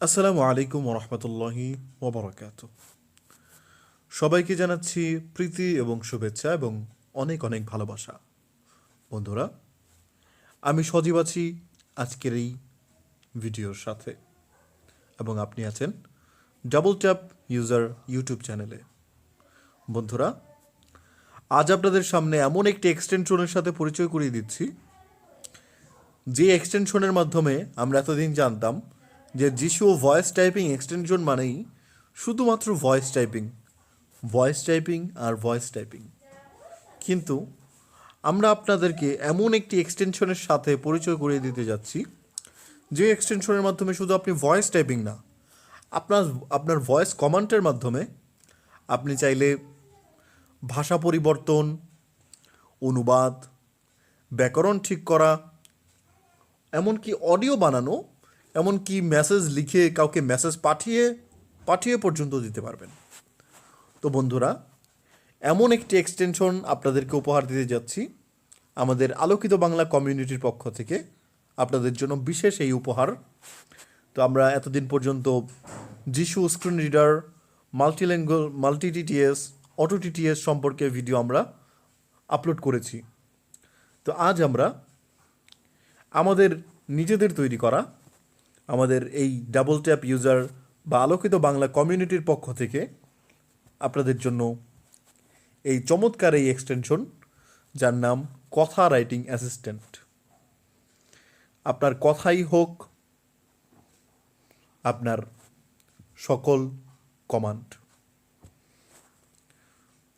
আসসালামু আলাইকুম রহমতুল্লাহি ওবরাকাত সবাইকে জানাচ্ছি প্রীতি এবং শুভেচ্ছা এবং অনেক অনেক ভালোবাসা। বন্ধুরা, আমি সজীব আছি আজকের এই ভিডিওর সাথে এবং আপনি আছেন ডাবল ট্যাপ ইউজার ইউটিউব চ্যানেলে। বন্ধুরা, আজ আপনাদের সামনে এমন একটি এক্সটেনশনের সাথে পরিচয় করিয়ে দিচ্ছি। যে এক্সটেনশনের মাধ্যমে আমরা এতদিন জানতাম যে জিশু ভয়েস টাইপিং এক্সটেনশন মানেই শুধুমাত্র ভয়েস টাইপিং ভয়েস টাইপিং আর ভয়েস টাইপিং কিন্তু আমরা আপনাদেরকে এমন একটি এক্সটেনশনের সাথে পরিচয় করিয়ে দিতে যাচ্ছি, যে এক্সটেনশনের মাধ্যমে শুধু আপনি ভয়েস টাইপিং না, আপনার আপনার ভয়েস কমান্ডের মাধ্যমে আপনি চাইলে ভাষা পরিবর্তন, অনুবাদ, ব্যাকরণ ঠিক করা, এমনকি অডিও বানানো এমনকি মেসেজ লিখে কাউকে মেসেজ পাঠিয়ে পাঠিয়ে পর্যন্ত দিতে পারবেন। তো বন্ধুরা, এমন একটি এক্সটেনশন আপনাদেরকে উপহার দিতে যাচ্ছি আমাদের আলোকিত বাংলা কমিউনিটির পক্ষ থেকে আপনাদের জন্য বিশেষ এই উপহার। তো আমরা এতদিন পর্যন্ত Jieshu screen reader multilingual multi TTS auto TTS সম্পর্কে ভিডিও আমরা আপলোড করেছি। তো আজ আমরা আমাদের নিজেদের তৈরি করা আমাদের এই ডাবল ট্যাপ ইউজার বা আলোকিত বাংলা কমিউনিটির পক্ষ থেকে আপনাদের জন্য এই চমৎকার এই এক্সটেনশন যার নাম কথা রাইটিং অ্যাসিস্ট্যান্ট আপনার কথাই হোক, আপনার সকল কমান্ড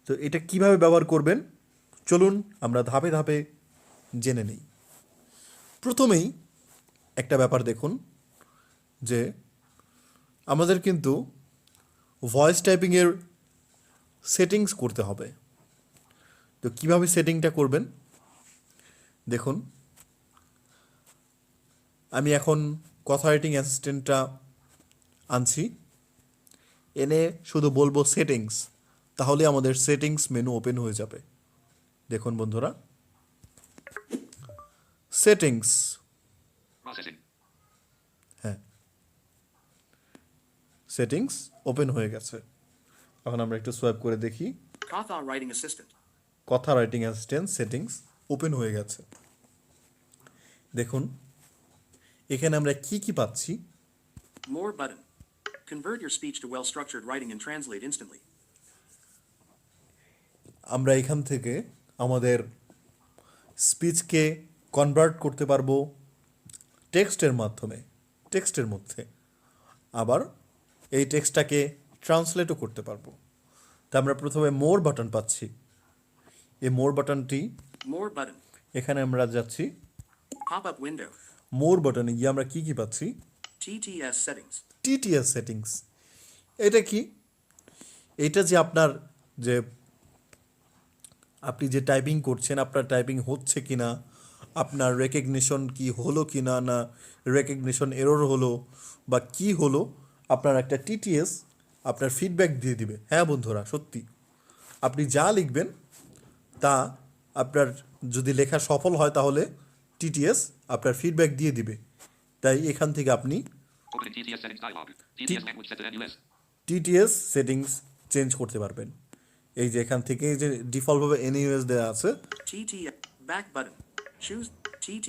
তো এটা কীভাবে ব্যবহার করবেন? চলুন আমরা ধাপে ধাপে জেনে নিই। প্রথমেই একটা ব্যাপার দেখুন। যে আমাদের কিন্তু ভয়েস টাইপিংয়ের সেটিংস করতে হবে। তো কীভাবে সেটিংটা করবেন? দেখুন, আমি এখন কথা রাইটিং অ্যাসিস্ট্যান্টটা আনছি। এনে শুধু বলব সেটিংস তাহলে আমাদের সেটিংস মেনু ওপেন হয়ে যাবে। দেখুন বন্ধুরা সেটিংস Processing. হ্যাঁ সেটিংস ওপেন হয়ে গেছে এখন আমরা একটু সোয়াইপ করে দেখি Kotha Writing Assistant. Kotha writing assistant settings open হয়ে গেছে দেখুন এখানে আমরা কি কি পাচ্ছি more button. Convert your speech to well structured writing and translate instantly. আমরা এখান থেকে আমাদের স্পিচকে কনভার্ট করতে পারব টেক্সটের মাধ্যমে টেক্সটের মধ্যে আবার এই টেক্সটটাকে ট্রান্সলেটও করতে পারব। তা আমরা প্রথমে মোর বাটন পাচ্ছি। এই মোর বাটনটি মোর বাটন এখানে আমরা যাচ্ছি। Pop up window. মোর বাটনে গিয়ে আমরা কি কি পাচ্ছি? TTS settings. টিটিএস সেটিংস এটা কি? এটা যে আপনার যে আপনি যে টাইপিং করছেন আপনার টাইপিং হচ্ছে কি না আপনার রেকগনিশন কি হলো কি না না রেকগনিশন এরর হলো বা কি হলো আপনার একটা টিটিএস আপনার ফিডব্যাক দিয়ে দিবে হ্যাঁ বন্ধুরা সত্যি আপনি যা লিখবেন তা আপনার যদি লেখা সফল হয় তাহলে টিটিএস আপনার ফিডব্যাক দিয়ে দিবে তাই এখান থেকে আপনি. টিটিএস সেটিংস চেঞ্জ করতে পারবেন এই যে এখান থেকে যে ডিফল্টভাবে এনইউএস দেওয়া আছে TTS. Back button. Choose TT.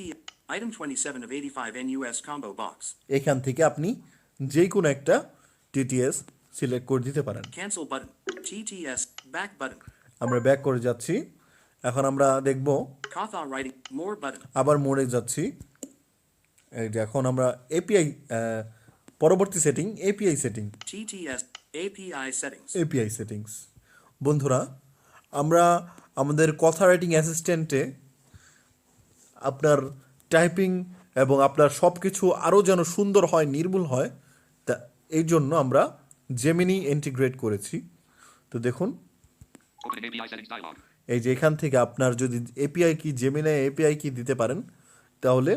Item 27 of 85 NUS combo box. এখান থেকে আপনি যে কোনো একটা টিটিএস সিলেক্ট করে দিতে পারেন Cancel button. TTS. Back button. আমরা ব্যাক করে যাচ্ছি এখন আমরা দেখব Katha Writing. More button. আবার মোড়ে যাচ্ছি এই যে এখন আমরা এপিআই পরবর্তী setting API setting TTS. API settings. API settings বন্ধুরা আমরা আমাদের কথা রাইটিং অ্যাসিস্ট্যান্টে আপনার টাইপিং এবং আপনার সব কিছু আরও যেন সুন্দর হয় নির্মূল হয় এই জন্য আমরা জেমিনি ইন্টিগ্রেট করেছি তো দেখুন. এই যে এখান থেকে আপনার যদি এপিআই কি জেমিনি এপিআই কি দিতে পারেন তাহলে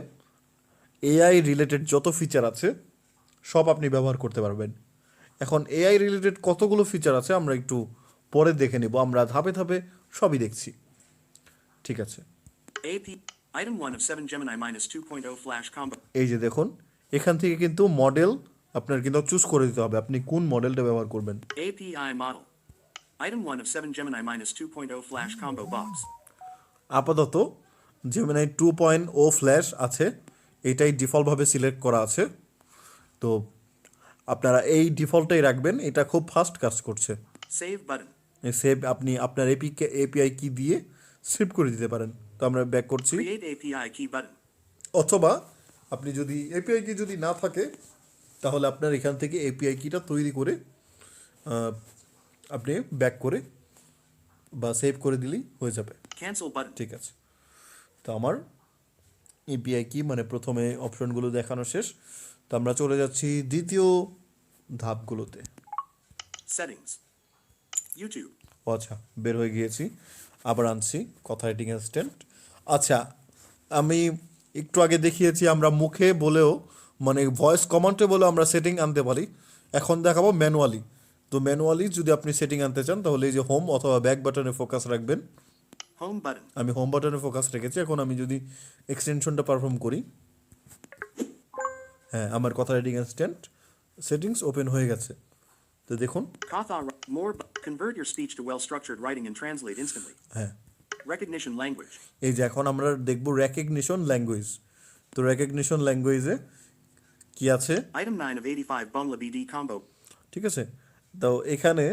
এআই রিলেটেড যত ফিচার আছে সব আপনি ব্যবহার করতে পারবেন এখন এআই রিলেটেড কতগুলো ফিচার আছে আমরা একটু পরে দেখে নেব আমরা ধাপে ধাপে সবই দেখছি ঠিক আছে AP. Item 1 of 7 Gemini minus 2.0 flash combo. এই যে দেখুন এখান থেকে কিন্তু মডেল আপনার কিন্তু চুজ করে দিতে হবে আপনি কোন মডেলটা ব্যবহার করবেন API model. Item 1 of 7 Gemini minus 2.0 flash combo box. আপাতত Gemini two point oh flash আছে এটাই ডিফল্টভাবে সিলেক্ট করা আছে তো আপনারা এই ডিফল্টটাই রাখবেন এটা খুব ফাস্ট কাজ করছে Save button. সেভ আপনি আপনার এপিকে এপিআই কি দিয়ে সেভ করে দিতে পারেন তো আমরা ব্যাক করছি. অথবা আপনি যদি এপিআই কি যদি না থাকে তাহলে আপনার এখান থেকে এপিআই কিটা তৈরি করে আপনি ব্যাক করে বা সেভ করে দিলেই হয়ে যাবে। ঠিক আছে। তো আমার এপিআই কি মানে প্রথমে অপশনগুলো দেখানো শেষ। তো আমরা চলে যাচ্ছি দ্বিতীয় ধাপগুলোতে. YouTube. ও আচ্ছা বের হয়ে গিয়েছি। আবার আনছি কথা রাইটিং অ্যাসিস্ট্যান্ট আচ্ছা আমি একটু আগে দেখিয়েছি আমরা মুখে বলেও মানে ভয়েস কমান্ডে বলেও আমরা সেটিং আনতে পারি এখন দেখাবো ম্যানুয়ালি তো ম্যানুয়ালি যদি আপনি সেটিং আনতে চান তাহলে এই যে হোম অথবা ব্যাক বাটনে ফোকাস রাখবেন হোম button. আমি হোম বাটনে ফোকাস রেখেছি এখন আমি যদি এক্সটেনশনটা পারফর্ম করি হ্যাঁ আমার কথা রাইটিং অ্যাসিস্ট্যান্ট সেটিংস ওপেন হয়ে গেছে তো দেখুন. More. bu- Convert your speech to well structured writing and translate instantly. হ্যাঁ Recognition ল্যাঙ্গুয়েজ এই যে এখন আমরা দেখব রেকগনিশন ল্যাঙ্গুয়েজ তো রেকগনিশন ল্যাঙ্গুয়েজে কি আছে Item 9 of 85 Bangla BD combo. ঠিক আছে তো এখানে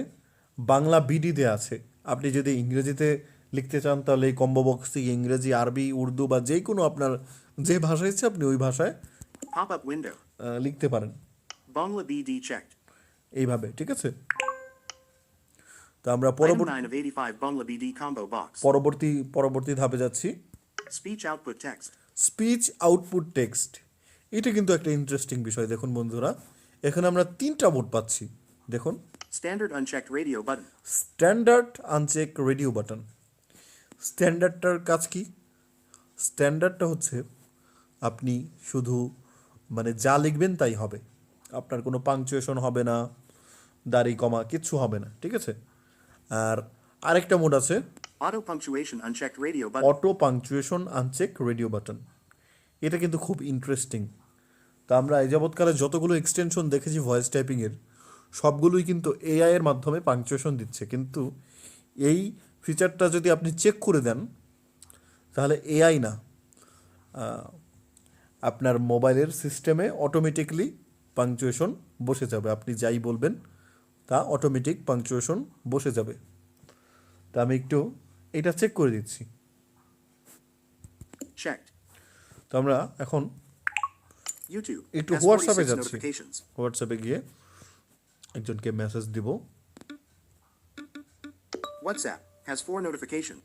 বাংলা বিডি দেয়া আছে আপনি যদি ইংরেজিতে লিখতে চান তাহলে এই কম্বো বক্স থেকে ইংরেজি আরবি উর্দু বা যে কোনো আপনার যে ভাষা ইচ্ছে আপনি ওই ভাষায় Pop আপ. আহ, লিখতে পারেন বাংলা বিডি checked. এইভাবে ঠিক আছে তো আমরা পরবর্তী 9 of 85 Bangla BD combo box. পরবর্তী পরবর্তী ধাপে যাচ্ছি speech output text. Speech output text এটা কিন্তু একটা ইন্টারেস্টিং বিষয়। দেখুন বন্ধুরা এখানে আমরা তিনটা মোড পাচ্ছি। দেখুন। Standard unchecked radio button. Standard uncheck radio button স্ট্যান্ডার্ডটার কাজ কি? স্ট্যান্ডার্ডটা হচ্ছে আপনি শুধু মানে যা লিখবেন তাই হবে। আপনার কোনো পাংচুয়েশন হবে না দাড়ি কমা কিচ্ছু হবে না ঠিক আছে? আর আরেকটা মোড আছে। Auto punctuation unchecked radio button. Auto punctuation uncheck radio button এটা কিন্তু খুব ইন্টারেস্টিং তা আমরা এই যাবৎকালে যতগুলো এক্সটেনশন দেখেছি ভয়েস টাইপিংয়ের সবগুলোই কিন্তু এআই এর মাধ্যমে পাংচুয়েশন দিচ্ছে। কিন্তু এই ফিচারটা যদি আপনি চেক করে দেন, তাহলে এআই না আপনার মোবাইলের সিস্টেমে অটোমেটিকলি পাংচুয়েশন বসে যাবে। আপনি যাই বলবেন, তা অটোমেটিক পাংচুয়েশন বসে যাবে। তা আমি একটু এটা চেক করে দিচ্ছি। Checked. তো আমরা এখন ইউটিউব একটু হোয়াটসঅ্যাপে যাচ্ছি। হোয়াটসঅ্যাপে গিয়ে একজনকে মেসেজ দিব। WhatsApp has four notification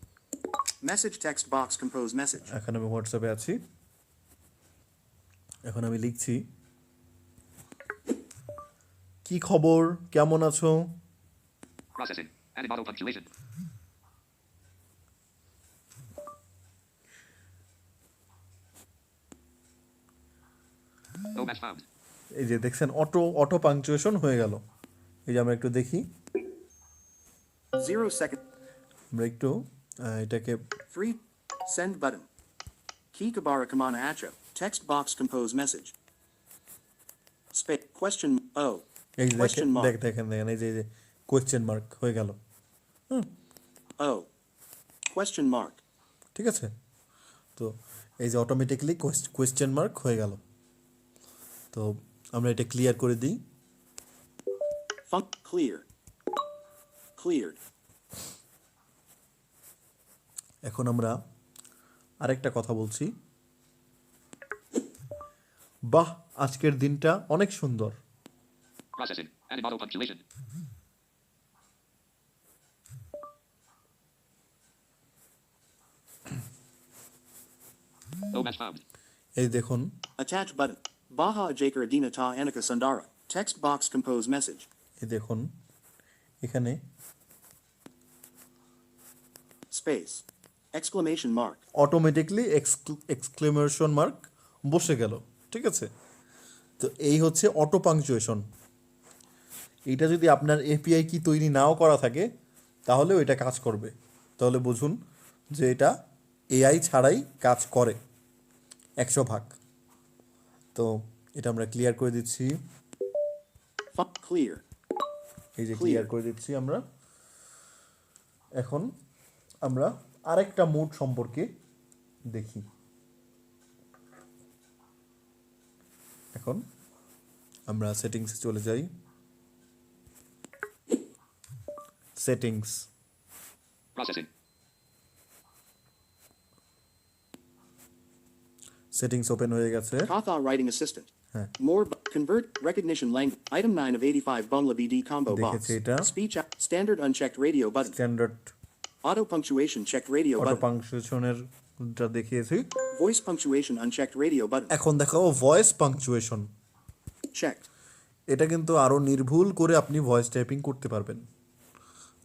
message text box compose message এখন আমি হোয়াটসঅ্যাপে আছি। এখন আমি লিখছি কি খবর? কেমন আছো? Oh, এই যে দেখছেন অটো অটো পাংচুয়েশন হয়ে গেল। এই যে আমরা একটু দেখি। জিরো সেকেন্ড আমরা একটু এটাকে ফ্রি সেন্ড বাটন কি কবার কমান আচ্ছা text box compose message space question ও কোয়েশ্চন মার্ক দেখ দেখেন দেখেন এই যে এই যে কোয়েশ্চন মার্ক হয়ে গেল। ও কোয়েশ্চন মার্ক ঠিক আছে? তো এই যে অটোমেটিক্যালি কোয়েশ্চন মার্ক হয়ে গেল। তো আমরা এটা ক্লিয়ার করে দিই। এখন আমরা আরেকটা কথা বলছি। বাহ আজকের দিনটা অনেক সুন্দর। এই দেখুন। Attach button. Baha Jaker Adina Ta Anika Sundara. Text box compose message. এই দেখুন এখানে Space. Exclamation mark. Automatically exclamation mark বসে গেল ঠিক আছে তো এই হচ্ছে অটো পাংচুয়েশন এটা যদি আপনার এপিআই কি তৈরি নাও করা থাকে তাহলেও এটা কাজ করবে তাহলে বুঝুন যে এটা এআই ছাড়াই কাজ করে একশো ভাগ তো এটা আমরা ক্লিয়ার করে দিচ্ছি। Clear. এই যে ক্লিয়ার করে দিচ্ছি আমরা। এখন আমরা আরেকটা মোড সম্পর্কে দেখি। এখন আমরা সেটিংসে চলে যাই। Settings Processing. সেটিংস ওপেন হয়ে গেছে। কথা রাইটিং অ্যাসিস্ট্যান্ট হ্যাঁ। More convert recognition language item 9 of 85 Bangla BD combo box এটা। Speech standard unchecked radio button standard auto punctuation check radio button auto পাংচুয়েশনের টা দেখিয়েছি। Voice punctuation unchecked radio button এখন দেখো voice punctuation check এটা কিন্তু আরও নির্ভুল করে আপনি ভয়েস টাইপিং করতে পারবেন।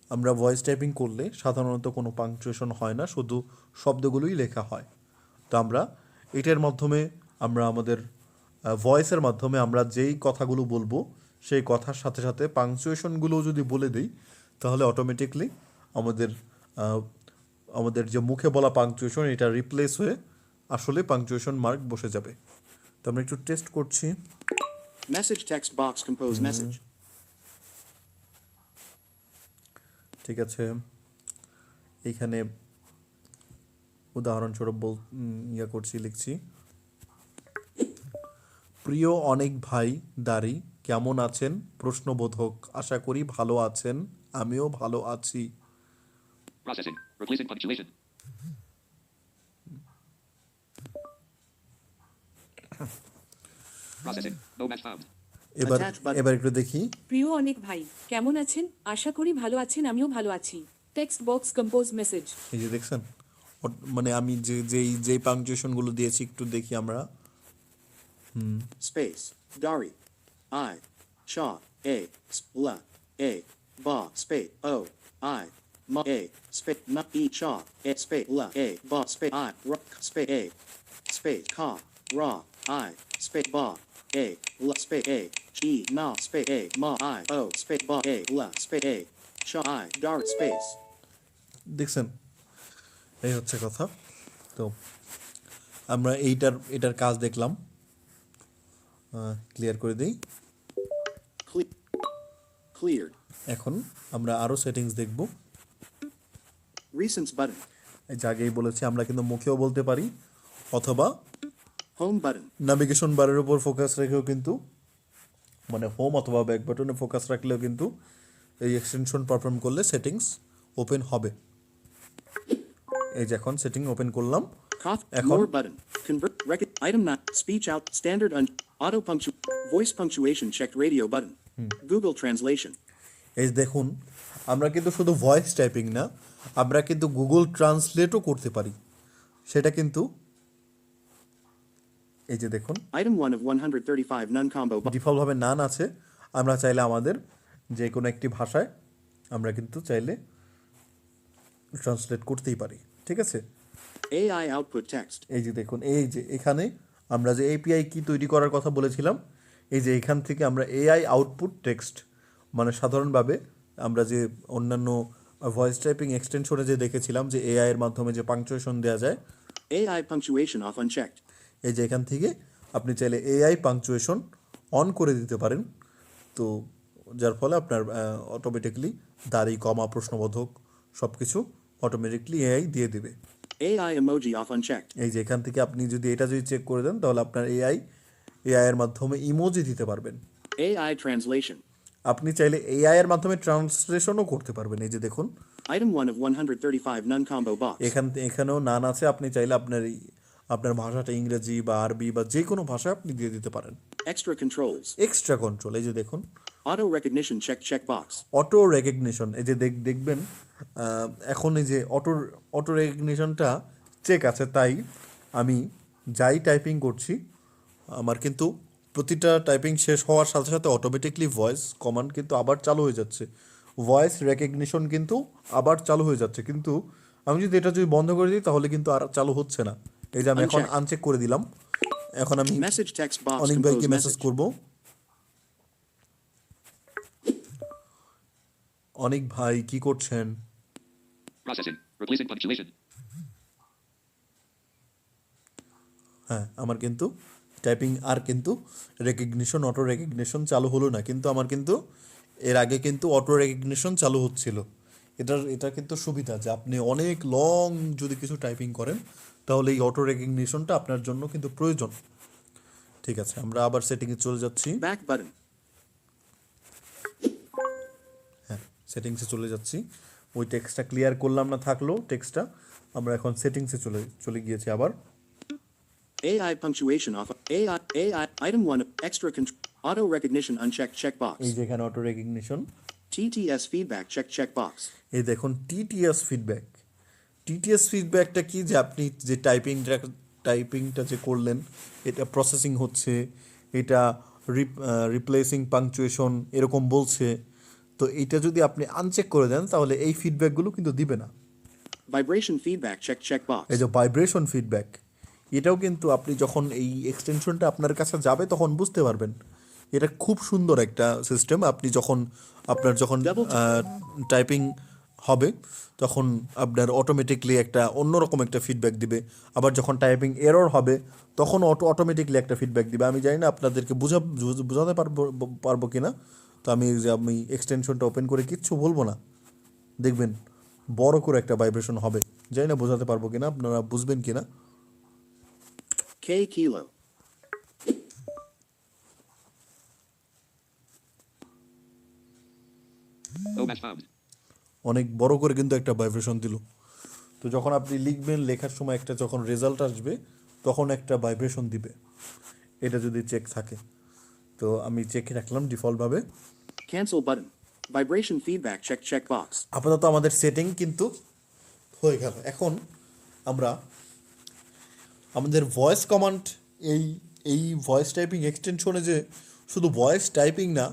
আমরা ভয়েস টাইপিং করলে সাধারণত কোনো পাংচুয়েশন হয় না শুধু শব্দগুলোই লেখা হয়। তো আমরা এটার মাধ্যমে আমরা আমাদের ভয়েসের মাধ্যমে আমরা যেই কথাগুলো বলব সেই কথার সাথে সাথে পাংচুয়েশনগুলো যদি বলে দিই তাহলে অটোমেটিকলি আমাদের আমাদের যে মুখে বলা পাংচুয়েশন এটা রিপ্লেস হয়ে আসলে পাংচুয়েশন মার্ক বসে যাবে। তো আমরা একটু টেস্ট করছি। Message text box compose message. ঠিক আছে। এইখানে উদাহরণস্বরূপ বল ইয়া করছি লিখছি। প্রিয় অনেক ভাই দাড়ি কেমন আছেন? প্রশ্নবোধক আশা করি ভালো আছেন। আমিও ভালো আছি. No match found. এবার এবার একটু দেখি। প্রিয় অনেক ভাই কেমন আছেন? আশা করি ভালো আছেন আমিও ভালো আছি। টেক্সট বক্স কম্পোজ মেসেজ এই যে দেখছেন? মানে আমি যে যেই যেই পাংচুয়েশনগুলো দিয়েছি একটু দেখি আমরা Space. Dari. I. Shaw. A. Spla. A. Ba. Space. O. I. Ma. A. Space. Ma. E. Shaw. A. Space. La. A. Ba. Space. I. Ra. Space. A. Space. Ka. Ra. I. Space. Ba. A. La. Space. A. E. Na. Space. A. Ma. I. O. Space. Ba. A. La. Space. A. Shaw. I. Dar. Space. দেখছেন এই হচ্ছে কথা তো আমরা এইটার এটার কাজ দেখলাম ক্লিয়ার করে দিই. এখন আমরা আরও সেটিংস দেখব. এই যে আগেই বলেছি আমরা কিন্তু মুখেও বলতে পারি অথবা হোম button. নাভিগেশন বারের উপর ফোকাস রেখেও কিন্তু মানে হোম অথবা ব্যাক বাটনে ফোকাস রাখলেও কিন্তু এই এক্সটেনশন পারফর্ম করলে সেটিংস ওপেন হবে এই যে এখন সেটিং ওপেন করলাম. More button. Convert. Rec- item not. Speech out. Standard un. Auto punctu. Voice punctuation checked radio button. Google translation. এই দেখুন আমরা কিন্তু শুধু ভয়েস টাইপিং না আমরা কিন্তু গুগল ট্রান্সলেটও করতে পারি সেটা কিন্তু এই যে দেখুন Item 1 of 135 non-combo. bu- ডিফল্টভাবে নান আছে আমরা চাইলে আমাদের যে কোনো একটি ভাষায় আমরা কিন্তু চাইলে ট্রান্সলেট করতেই পারি ঠিক আছে AI output text. এই যে দেখুন এই যে এখানে আমরা যে এপিআই কি তৈরি করার কথা বলেছিলাম এই যে এখান থেকে আমরা এআই আউটপুট টেক্সট মানে সাধারণভাবে আমরা যে অন্যান্য ভয়েস টাইপিং এক্সটেনশনে যে দেখেছিলাম যে এআই এর মাধ্যমে যে পাংচুয়েশন দেওয়া যায় এআই পাংচুয়েশন অফ unchecked. এই যে এখান থেকে আপনি চাইলে এআই পাংচুয়েশন অন করে দিতে পারেন তো যার ফলে আপনার অটোমেটিকলি দাড়ি কমা প্রশ্নবোধক সব কিছু অটোমেটিকলি এআই দিয়ে দেবে AI emoji off unchecked. এই যে এখান থেকে আপনি যদি এটা যদি চেক করে দেন তাহলে আপনার এআই এআই এর মাধ্যমে ইমোজি দিতে পারবেন AI translation. আপনি চাইলে এআই এর মাধ্যমে ট্রান্সলেশনও করতে পারবেন এই যে দেখুন Item 1 of 135 non-combo box. এখান এখানেও নান আছে আপনি চাইলে আপনার এই আপনার ভাষাটা ইংরেজি বা আরবি বা যে কোনো ভাষা আপনি দিয়ে দিতে পারেন Extra controls. এক্সট্রা কন্ট্রোল এই যে দেখুন Auto recognition check checkbox. Auto recognition এই যে দেখ- দেখবেন এখন এই যে অটো অটো রেকগনিশনটা চেক আছে তাই আমি যাই টাইপিং করছি আমার কিন্তু প্রতিটা টাইপিং শেষ হওয়ার সাথে সাথে অটোমেটিকলি ভয়েস কমান্ড কিন্তু আবার চালু হয়ে যাচ্ছে। ভয়েস রেকগনিশন কিন্তু আবার চালু হয়ে যাচ্ছে কিন্তু আমি যদি এটা যদি বন্ধ করে দিই তাহলে কিন্তু আর চালু হচ্ছে না। এই যে আমি এখন আনচেক করে দিলাম এখন আমি অনেক ভাইকে মেসেজ. করব। অনেক ভাই কি করছেন? Processing. Replacing punctuation. হ্যাঁ আমার কিন্তু টাইপিং আর কিন্তু রেকগনিশন অটো রেকগনিশন চালু হলো না কিন্তু আমার কিন্তু এর আগে কিন্তু অটো রেকগনিশন চালু হচ্ছিল এটার এটা কিন্তু সুবিধা যে আপনি অনেক লং যদি কিছু টাইপিং করেন তাহলে এই অটো রেকগনিশনটা আপনার জন্য কিন্তু প্রয়োজন ঠিক আছে আমরা আবার সেটিংয়ে চলে যাচ্ছি Back button. হ্যাঁ সেটিংসে চলে যাচ্ছি ওই টেক্সটটা ক্লিয়ার করলাম না থাকল টেক্সটটা আমরা এখন সেটিংসে চলে চলে গিয়েছি আবার AI punctuation off. AI AI item one extra control. Auto recognition unchecked checkbox. এই যে এখানে auto recognition TTS feedback check checkbox. এই দেখুন টিটিএস ফিডব্যাক টিটিএস ফিডব্যাকটা কি যে আপনি যে টাইপিংটা টাইপিংটা যে করলেন এটা প্রসেসিং হচ্ছে এটা রিপ্লেসিং পাংচুয়েশন এরকম বলছে তো এইটা যদি আপনি আনচেক করে দেন তাহলে এই ফিডব্যাকগুলো কিন্তু দিবে না। Vibration feedback feedback check checkbox. এই যে ভাইব্রেশন ফিডব্যাক এটাও কিন্তু আপনি যখন এই এক্সটেনশনটা আপনার কাছে যাবে তখন বুঝতে পারবেন। এটা খুব সুন্দর একটা সিস্টেম আপনি যখন আপনার যখন টাইপিং হবে তখন আপনার অটোমেটিকলি একটা অন্যরকম একটা ফিডব্যাক দিবে। আবার যখন টাইপিং এরর হবে তখন অটো অটোমেটিকলি একটা ফিডব্যাক দিবে। আমি জানি না আপনাদেরকে বুঝ- বোঝাতে পারব পারব কি না তো আমি যে আমি এক্সটেনশনটা ওপেন করে কিচ্ছু বলব না। দেখবেন বড় করে একটা ভাইব্রেশন হবে। জানি না বোঝাতে পারব কিনা আপনারা বুঝবেন কিনা? Found. অনেক বড় করে কিন্তু একটা ভাইব্রেশন দিল। তো যখন আপনি লিখবেন লেখার সময় একটা যখন রেজাল্ট আসবে তখন একটা ভাইব্রেশন দিবে। এটা যদি চেক থাকে। তো আমি চেকে রাখলাম ডিফল্টভাবে Cancel button. Vibration feedback check checkbox. আপাতত আমাদের সেটিং কিন্তু হয়ে গেল এখন আমরা আমাদের ভয়েস কমান্ড এই এই ভয়েস টাইপিং এক্সটেনশনে যে শুধু ভয়েস টাইপিং না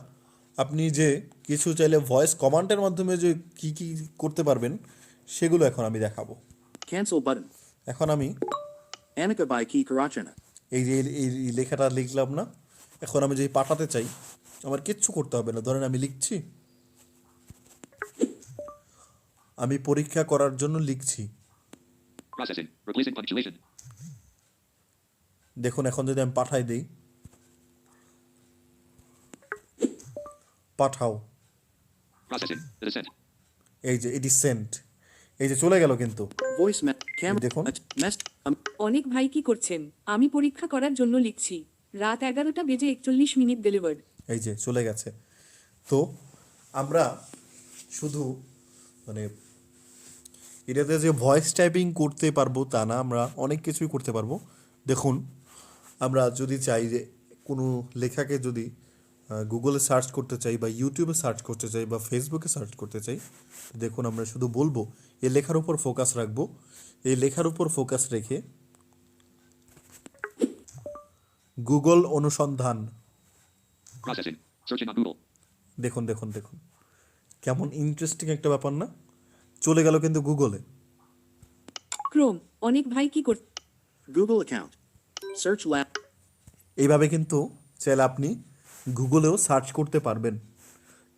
আপনি যে কিছু চাইলে ভয়েস কমান্ডের মাধ্যমে যে কি কি করতে পারবেন সেগুলো এখন আমি দেখাবো Cancel button. এখন আমি Anika by Key Karachana. এই যে এই লেখাটা লিখলাম না এখন আমি যদি পাঠাতে চাই আমার কিচ্ছু করতে হবে না ধরেন আমি লিখছি আমি পরীক্ষা করার জন্য লিখছি. দেখুন এখন যদি আমি পাঠাই দিই পাঠাও. এই যে এটি সেন্ট এই যে চলে গেল কিন্তু. দেখুন। অনেক ভাই কি করছেন আমি পরীক্ষা করার জন্য লিখছি রাত এগারোটা বেজে একচল্লিশ মিনিট ডেলিভার্ড এই যে, চলে গেছে। তো আমরা শুধু মানে এটাতে যে ভয়েস টাইপিং করতে পারব তা না, আমরা অনেক কিছুই করতে পারব। দেখুন, আমরা যদি চাই যে কোনো লেখাকে যদি গুগলে সার্চ করতে চাই বা ইউটিউবে সার্চ করতে চাই বা ফেসবুকে সার্চ করতে চাই, দেখুন আমরা শুধু বলব, এই লেখার উপর ফোকাস রাখব। এই লেখার উপর ফোকাস রেখে গুগল অনুসন্ধান. দেখুন দেখুন দেখুন কেমন ইন্টারেস্টিং একটা ব্যাপার না চলে গেল কিন্তু গুগলে ক্রোম অনেক ভাই কি কর Google account. Search lab. এইভাবে কিন্তু চাইলে আপনি গুগলেও সার্চ করতে পারবেন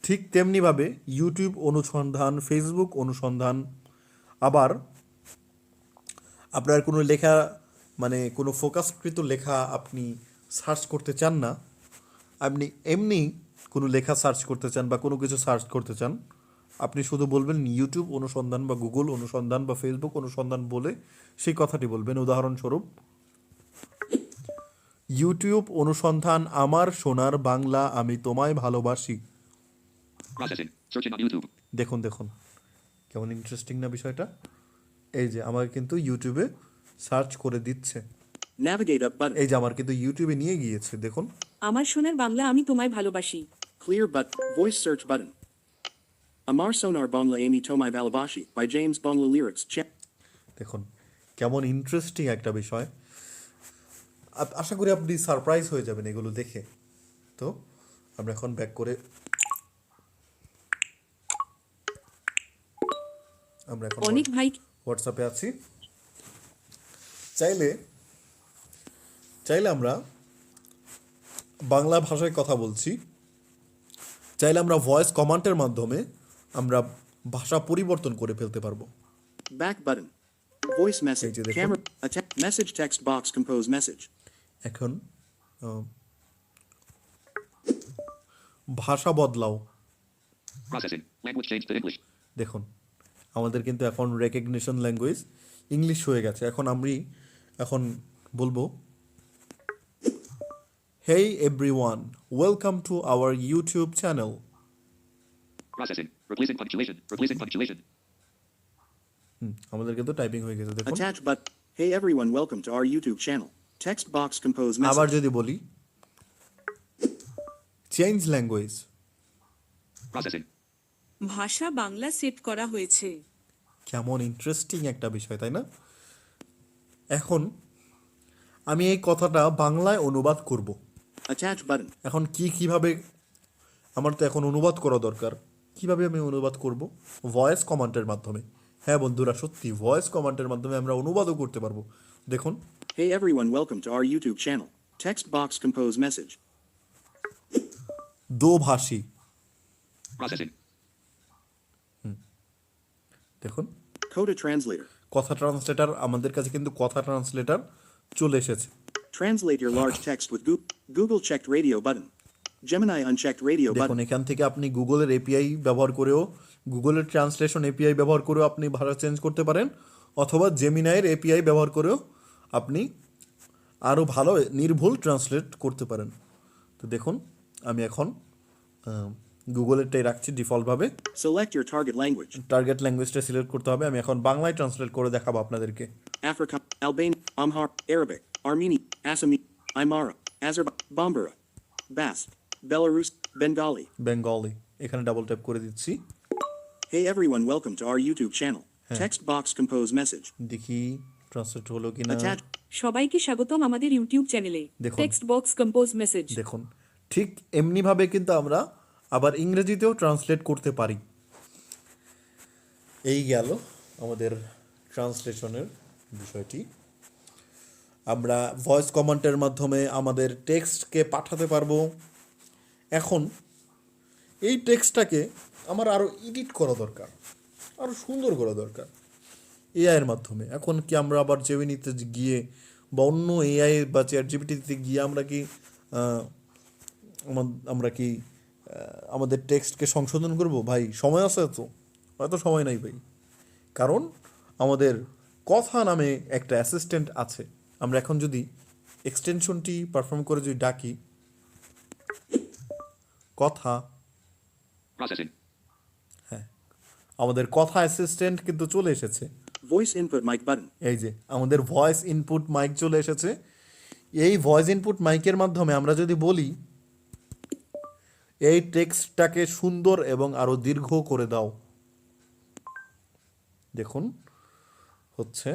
ঠিক তেমনিভাবে ইউটিউব অনুসন্ধান ফেসবুক অনুসন্ধান আবার আপনার কোনো লেখা মানে কোনো ফোকাসকৃত লেখা আপনি সার্চ করতে চান না আপনি এমনি কোনো লেখা সার্চ করতে চান বা কোনো কিছু সার্চ করতে চান আপনি শুধু বলবেন ইউটিউব অনুসন্ধান বা গুগল অনুসন্ধান বা ফেসবুক অনুসন্ধান বলে সেই কথাটি বলবেন। উদাহরণস্বরূপ ইউটিউব অনুসন্ধান আমার সোনার বাংলা আমি তোমায় ভালোবাসি. দেখুন দেখুন কেমন ইন্টারেস্টিং না বিষয়টা। এই যে আমাকে কিন্তু ইউটিউবে সার্চ করে দিচ্ছে। Navigate up button. এই যে আমার কিন্তু ইউটিউবে নিয়ে গিয়েছে দেখুন আমার সোনার বাংলা আমি তোমায় ভালোবাসি Clear but voice search button. Amar Sonar Bangla Amy Tomai Balabashi by James Bangla Lyrics. Check. দেখুন কেমন ইন্টারেস্টিং একটা বিষয় আশা করি আপনি সারপ্রাইজ হয়ে যাবেন এগুলো দেখে তো আমরা এখন ব্যাক করে আমরা এখন অনেক ভাই হোয়াটসঅ্যাপে আছি চাইলে চাইলে আমরা বাংলা ভাষায় কথা বলছি চাইলে আমরা ভয়েস কমান্ডের মাধ্যমে আমরা ভাষা পরিবর্তন করে ফেলতে পারব Back button. Voice message. Hey, Judith. Camera. Attack. Message text box compose এখন ভাষা বদলাও Processing. Language changed to English. দেখুন আমাদের কিন্তু এখন রেকগনিশন ল্যাঙ্গুয়েজ ইংলিশ হয়ে গেছে এখন আমি এখন বলব hey everyone welcome to our YouTube channel Processing. Replacing punctuation. Replacing punctuation. আমাদের কিন্তু টাইপিং হয়ে গেছে দেখুন Attach but Hey everyone, welcome to our YouTube channel. Text box compose message. আবার যদি বলি চেঞ্জ ল্যাঙ্গুয়েজ Processing. ভাষা বাংলা সেট করা হয়েছে কেমন ইন্টারেস্টিং একটা বিষয় তাই না এখন আমি এই কথাটা বাংলায় অনুবাদ করব Attach button. এখন কি কীভাবে আমার তো এখন অনুবাদ করা দরকার কীভাবে আমি অনুবাদ করব ভয়েস কমান্ডের মাধ্যমে হ্যাঁ বন্ধুরা সত্যি ভয়েস কমান্ডের মাধ্যমে আমরা অনুবাদও করতে পারব দেখুন Hey everyone, welcome to our YouTube channel. Text box compose message. দোভাষী Processing. দেখুন Coda translator. কথা ট্রান্সলেটার আমাদের কাছে কিন্তু কথা ট্রান্সলেটার চলে এসেছে Translate your large text with Google, Google checked radio button. Gemini unchecked radio button. দেখুন. এখান থেকে আপনি গুগলের এপিআই ব্যবহার করেও গুগলের ট্রান্সলেশন এপিআই ব্যবহার করেও আপনি ভাষা চেঞ্জ করতে পারেন অথবা জেমিনাইয়ের এপিআই ব্যবহার করেও আপনি আরও ভালো নির্ভুল ট্রান্সলেট করতে পারেন তো দেখুন আমি এখন গুগলেরটাই রাখছি ডিফল্টভাবে Select your target language. Target ল্যাঙ্গুয়েজটা select করতে হবে আমি এখন বাংলায় ট্রান্সলেট করে দেখাবো আপনাদেরকে Africa, Albania, Amhar, Arabic, Armeni, Assami, Aymara, Azerbaijan, Bambara, Basque, Belarus, Bengali. Bengali এখানে ডাবল ট্যাপ করে দিচ্ছি Hey everyone, welcome to our YouTube channel. Text box compose message. দেখি ট্রান্সলেট হলো কি না Attach সবাইকে স্বাগতম আমাদের ইউটিউব চ্যানেলে দেখুন। টেক্সট বক্স কম্পোজ মেসেজ দেখুন ঠিক এমনিভাবে কিন্তু আমরা আবার ইংরেজিতেও ট্রান্সলেট করতে পারি এই গেল আমাদের ট্রান্সলেশনের বিষয়টি আমরা ভয়েস কমান্ডের মাধ্যমে আমাদের টেক্সটকে পাঠাতে পারব। এখন এই টেক্সটটাকে আমার আরও এডিট করা দরকার আরও সুন্দর করা দরকার এআইয়ের মাধ্যমে। এখন কি আমরা আবার জেমিনিতে গিয়ে বা অন্য এআই বা চ্যাট জিপিটিতে গিয়ে আমরা কি আমরা কি আমাদের টেক্সটকে সংশোধন করব? ভাই, সময় আছে তো। হয়তো সময় নাই ভাই। কারণ আমাদের কথা নামে একটা অ্যাসিস্ট্যান্ট আছে। আমরা এখন যদি এক্সটেনশনটি পারফর্ম করে যদি ডাকি কথা. হ্যাঁ আমাদের কথা অ্যাসিস্ট্যান্ট কিন্তু চলে এসেছে voice input মাইক button. এই যে আমাদের ভয়েস ইনপুট মাইক চলে এসেছে এই ভয়েস ইনপুট মাইকের মাধ্যমে আমরা যদি বলি এই টেক্সটটাকে সুন্দর এবং আরও দীর্ঘ করে দাও দেখুন হচ্ছে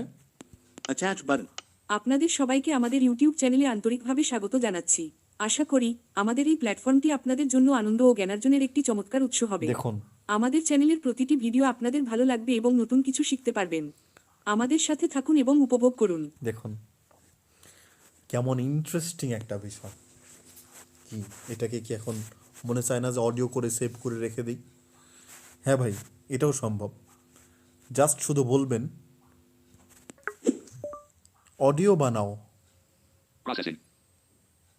Attach button. আপনাদের সবাইকে আমাদের ইউটিউব চ্যানেলে আন্তরিকভাবে স্বাগত জানাচ্ছি। আশা করি আমাদের এই প্ল্যাটফর্মটি আপনাদের জন্য আনন্দ ও জ্ঞানার্জনের একটি চমৎকার উৎস হবে। দেখুন। আমাদের চ্যানেলের প্রতিটি ভিডিও আপনাদের ভালো লাগবে এবং নতুন কিছু শিখতে পারবেন। আমাদের সাথে থাকুন এবং উপভোগ করুন। দেখুন। কেমন ইন্টারেস্টিং একটা বিষয়। কি? এটাকে কি এখন মনে চায় না যে অডিও করে সেভ করে রেখে দিই? হ্যাঁ ভাই এটাও সম্ভব। জাস্ট শুধু বলবেন অডিও বানাও।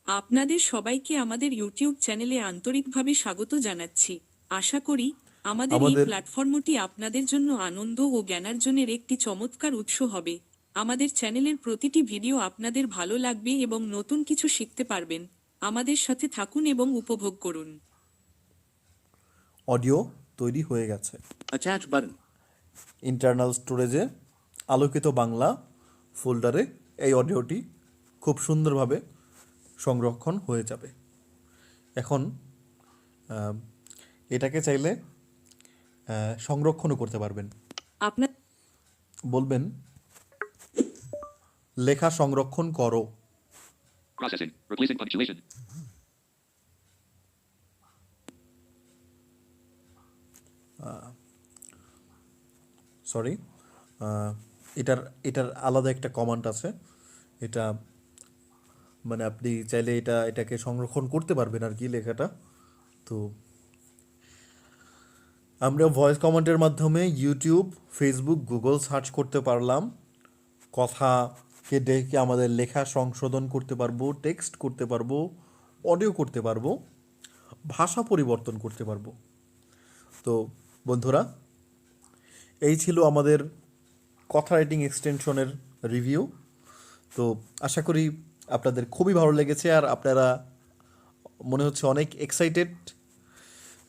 আপনাদের সবাইকে আমাদের ইউটিউব চ্যানেলে আন্তরিকভাবে স্বাগত জানাচ্ছি। আশা করি আমাদের এই আমাদের- প্ল্যাটফর্মটি আপনাদের জন্য আনন্দ ও জ্ঞানার্জনের একটি চমৎকার উৎস হবে। আমাদের চ্যানেলের প্রতিটি ভিডিও আপনাদের ভালো লাগবে এবং নতুন কিছু শিখতে পারবেন। আমাদের সাথে থাকুন এবং উপভোগ করুন। অডিও তৈরি হয়ে গেছে। Attach button. ইন্টারনাল স্টোরেজে আলোকিত বাংলা ফোল্ডারে এই অডিওটি খুব সুন্দরভাবে সংরক্ষণ হয়ে যাবে এখন এটাকে চাইলে সংরক্ষণও করতে পারবেন আপনার বলবেন লেখা সংরক্ষণ করো Processing. Replacing punctuation. সরি এটার এটার আলাদা একটা কমান্ড আছে। এটা মানে আপনি চাইলে এটা, এটাকে সংরক্ষণ করতে পারবেন আর কি লেখাটা। তো আমরা ভয়েস কমান্ডের মাধ্যমে ইউটিউব ফেসবুক গুগল সার্চ করতে পারলাম। কথা কে ডেকে আমাদের লেখা সংশোধন করতে পারব টেক্সট করতে পারব অডিও করতে পারব, ভাষা পরিবর্তন করতে পারব। তো বন্ধুরা, এই ছিল আমাদের কথা রাইটিং এক্সটেনশনের রিভিউ তো আশা করি আপনাদের খুবই ভালো লেগেছে আর আপনারা মনে হচ্ছে অনেক এক্সাইটেড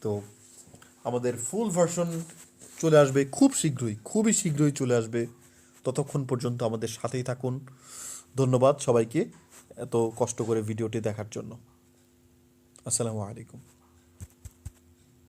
তো আমাদের ফুল ভার্সন চলে আসবে খুব শীঘ্রই, খুবই শীঘ্রই চলে আসবে। ততক্ষণ পর্যন্ত আমাদের সাথেই থাকুন। ধন্যবাদ সবাইকে এত কষ্ট করে ভিডিওটি দেখার জন্য। আসসালামু আলাইকুম।